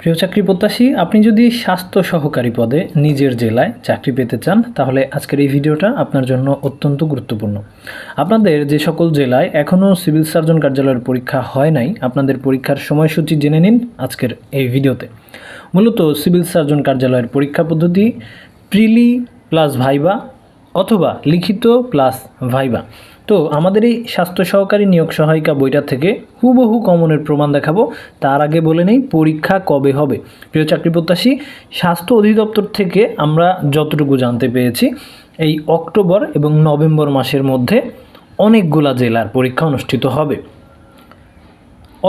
প্রিয় চাকরি প্রত্যাশী, আপনি যদি স্বাস্থ্য সহকারী পদে নিজের জেলায় চাকরি পেতে চান, তাহলে আজকের এই ভিডিওটা আপনার জন্য অত্যন্ত গুরুত্বপূর্ণ। আপনাদের যে সকল জেলায় এখনও সিভিল সার্জন কার্যালয়ের পরীক্ষা হয় নাই, আপনাদের পরীক্ষার সময়সূচি জেনে নিন আজকের এই ভিডিওতে। মূলত সিভিল সার্জন কার্যালয়ের পরীক্ষা পদ্ধতি প্রিলি প্লাস ভাইবা অথবা লিখিত প্লাস ভাইবা। তো আমাদের এই স্বাস্থ্য সহকারী নিয়োগ সহায়িকা বইটা থেকে হুবহু কমনের প্রমাণ দেখাবো। তার আগে বলে নেই পরীক্ষা কবে হবে। প্রিয় চাকরি প্রত্যাশী, স্বাস্থ্য অধিদপ্তর থেকে আমরা যতটুকু জানতে পেরেছি, এই অক্টোবর এবং নভেম্বর মাসের মধ্যে অনেকগুলা জেলার পরীক্ষা অনুষ্ঠিত হবে।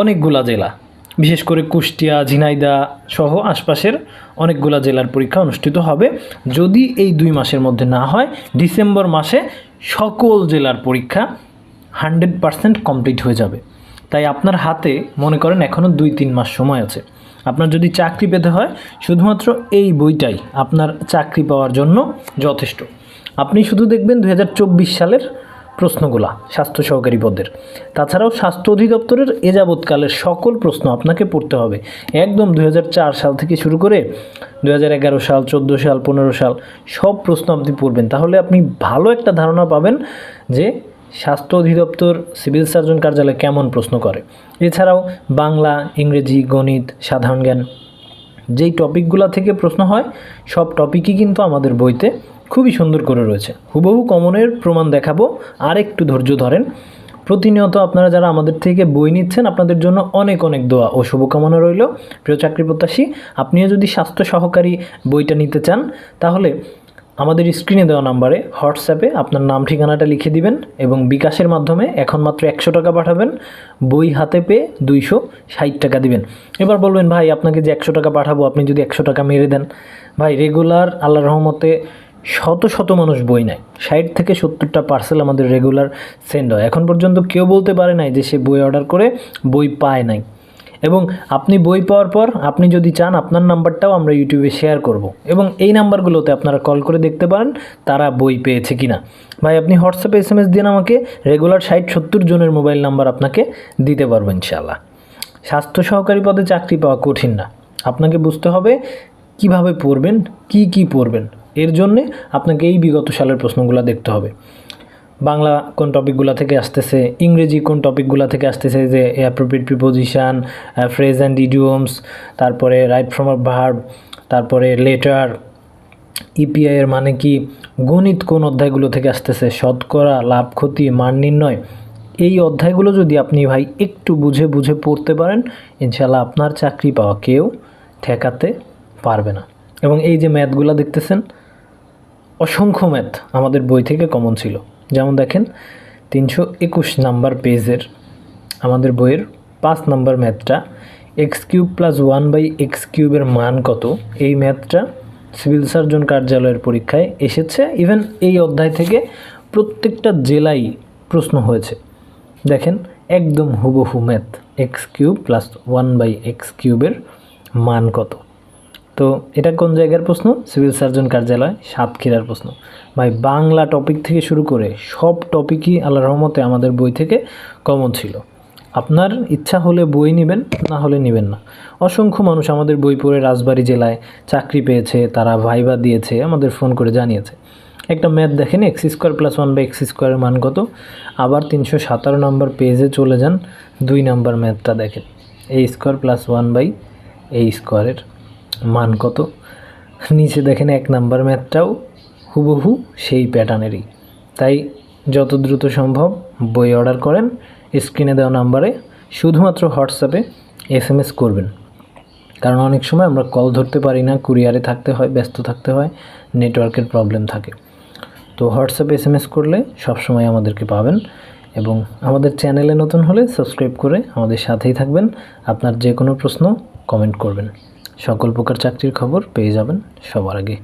অনেকগুলা জেলা, বিশেষ করে কুষ্টিয়া, ঝিনাইদা সহ আশপাশের অনেকগুলা জেলার পরীক্ষা অনুষ্ঠিত হবে। যদি এই দুই মাসের মধ্যে না হয়, ডিসেম্বর মাসে সকল জেলার পরীক্ষা হান্ড্রেড পারসেন্ট কমপ্লিট হয়ে যাবে। তাই আপনার হাতে, মনে করেন এখনও দুই তিন মাস সময় আছে। আপনার যদি চাকরি পেতে হয়, শুধুমাত্র এই বইটাই আপনার চাকরি পাওয়ার জন্য যথেষ্ট। আপনি শুধু দেখবেন দু হাজার চব্বিশ সালের প্রশ্নগুলা স্বাস্থ্য সহকারী পদের। তাছাড়াও স্বাস্থ্য অধিদপ্তরের এ যাবৎকালের সকল প্রশ্ন আপনাকে পড়তে হবে। একদম দু হাজার চার সাল থেকে শুরু করে দু হাজার এগারো সাল, চোদ্দ সাল, পনেরো সাল সব প্রশ্ন আপনি পড়বেন। তাহলে আপনি ভালো একটা ধারণা পাবেন যে স্বাস্থ্য অধিদপ্তর, সিভিল সার্জন কার্যালয় কেমন প্রশ্ন করে। এছাড়াও বাংলা, ইংরেজি, গণিত, সাধারণ জ্ঞান, যেই টপিকগুলো থেকে প্রশ্ন হয়, সব টপিকই কিন্তু আমাদের বইতে খুবই সুন্দর করে রয়েছে। হুবহু কমনের প্রমাণ দেখাবো। আর একটু ধৈর্য ধরেন। প্রতিনিয়ত আপনারা যারা আমাদের থেকে বই নিচ্ছেন, আপনাদের জন্য অনেক অনেক দোয়া ও শুভকামনা রইল। প্রিয় চাকরি প্রত্যাশী, আপনিও যদি স্বাস্থ্য সহকারী বইটা নিতে চান, তাহলে আমাদের স্ক্রিনে দেওয়া নাম্বারে হোয়াটসঅ্যাপে আপনার নাম, ঠিকানাটা লিখে দিবেন এবং বিকাশের মাধ্যমে এখন মাত্র একশো টাকা পাঠাবেন। বই হাতে পেয়ে দুইশো ষাট টাকা দিবেন। এবার বলবেন, ভাই, আপনাকে যে একশো টাকা পাঠাবো, আপনি যদি একশো টাকা মেরে দেন। ভাই রেগুলার আল্লাহ রহমতে শত শত মানুষ বই নেয়। ষাট থেকে সত্তরটা পার্সেল আমাদের রেগুলার সেন্ড হয়। এখন পর্যন্ত কেউ বলতে পারে নাই যে সে বই অর্ডার করে বই পায় নাই। এবং আপনি বই পাওয়ার পর আপনি যদি চান, আপনার নাম্বারটাও আমরা ইউটিউবে শেয়ার করব। এবং এই নাম্বারগুলোতে আপনারা কল করে দেখতে পারেন তারা বই পেয়েছে কিনা। ভাই, আপনি হোয়াটসঅ্যাপে এস এম এস দিন আমাকে রেগুলার ষাট, সত্তর জনের মোবাইল নাম্বার আপনাকে দিতে পারব ইনশাআল্লাহ। স্বাস্থ্য সহকারী পদে চাকরি পাওয়া কঠিন না। আপনাকে বুঝতে হবে কীভাবে পড়বেন, কি কি পড়বেন। এর জন্যে আপনাকে এই বিগত সালের প্রশ্নগুলো দেখতে হবে। বাংলা কোন টপিকগুলো থেকে আসতেছে, ইংরেজি কোন টপিকগুলো থেকে আসতেছে, যে appropriate preposition phrase and idioms তারপরে রাইট ফ্রম আ ভার্ব তারপরে লেটার ইপিআই এর মানে কি, গণিত কোন অধ্যায়গুলো থেকে আসতেছে, শতকরা, লাভ, ক্ষতি, মান নির্ণয়, এই অধ্যায়গুলো যদি আপনি ভাই একটু বুঝে বুঝে পড়তে পারেন ইনশাল্লাহ আপনার চাকরি পাওয়া কেউ ঠেকাতে পারবে না। এবং এই যে ম্যাথগুলো দেখতেছেন অসংখ্য ম্যাথ আমাদের বই থেকে কমন ছিল। যেমন দেখেন, তিনশো একুশ নাম্বার পেজের আমাদের বইয়ের পাঁচ নাম্বার ম্যাথটা x cube plus one by x কিউবের মান কত? এই ম্যাথটা সিভিল সার্জন কার্যালয়ের পরীক্ষায় এসেছে। ইভেন এই অধ্যায় থেকে প্রত্যেকটা জেলায় প্রশ্ন হয়েছে। দেখেন, একদম হুবহু math x cube plus one by x কিউবের মান কত? তো এটা কোন জায়গার প্রশ্ন? সিভিল সার্জন কার্যালয়, সাতক্ষীরার প্রশ্ন। ভাই, বাংলা টপিক থেকে শুরু করে সব টপিকই আল্লাহ রহমতে আমাদের বই থেকে কমন ছিল। আপনার ইচ্ছা হলে বই নেবেন, না হলে নেবেন না। অসংখ্য মানুষ আমাদের বই পড়ে রাজবাড়ী জেলায় চাকরি পেয়েছে, তারা ভাইবা দিয়েছে, আমাদের ফোন করে জানিয়েছে। একটা ম্যাথ দেখেন, x square plus one by x স্কোয়ারের মান কত? আবার তিনশো সাতারো নম্বর পেজে চলে যান, দুই নম্বর ম্যাথটা দেখেন। A square plus one by a স্কোয়ারের মান কত? নিচে দেখেন এক নাম্বার ম্যাথটাও হুবহু সেই প্যাটার্নেরই। তাই যত দ্রুত সম্ভব বই অর্ডার করেন, স্ক্রিনে দেওয়া নাম্বারে শুধুমাত্র হোয়াটসঅ্যাপে এস এম এস করবেন। কারণ অনেক সময় আমরা কল ধরতে পারি না, কুরিয়ারে থাকতে হয়, ব্যস্ত থাকতে হয়, নেটওয়ার্কের প্রবলেম থাকে। তো হোয়াটসঅ্যাপে এস এম এস করলে সবসময় আমাদেরকে পাবেন এবং আমাদের চ্যানেলে নতুন হলে সাবস্ক্রাইব করে আমাদের সাথেই থাকবেন। আপনার যে কোনো প্রশ্ন কমেন্ট করবেন। সকল প্রকার চাকরির খবর পেয়ে যাবেন সবার আগে।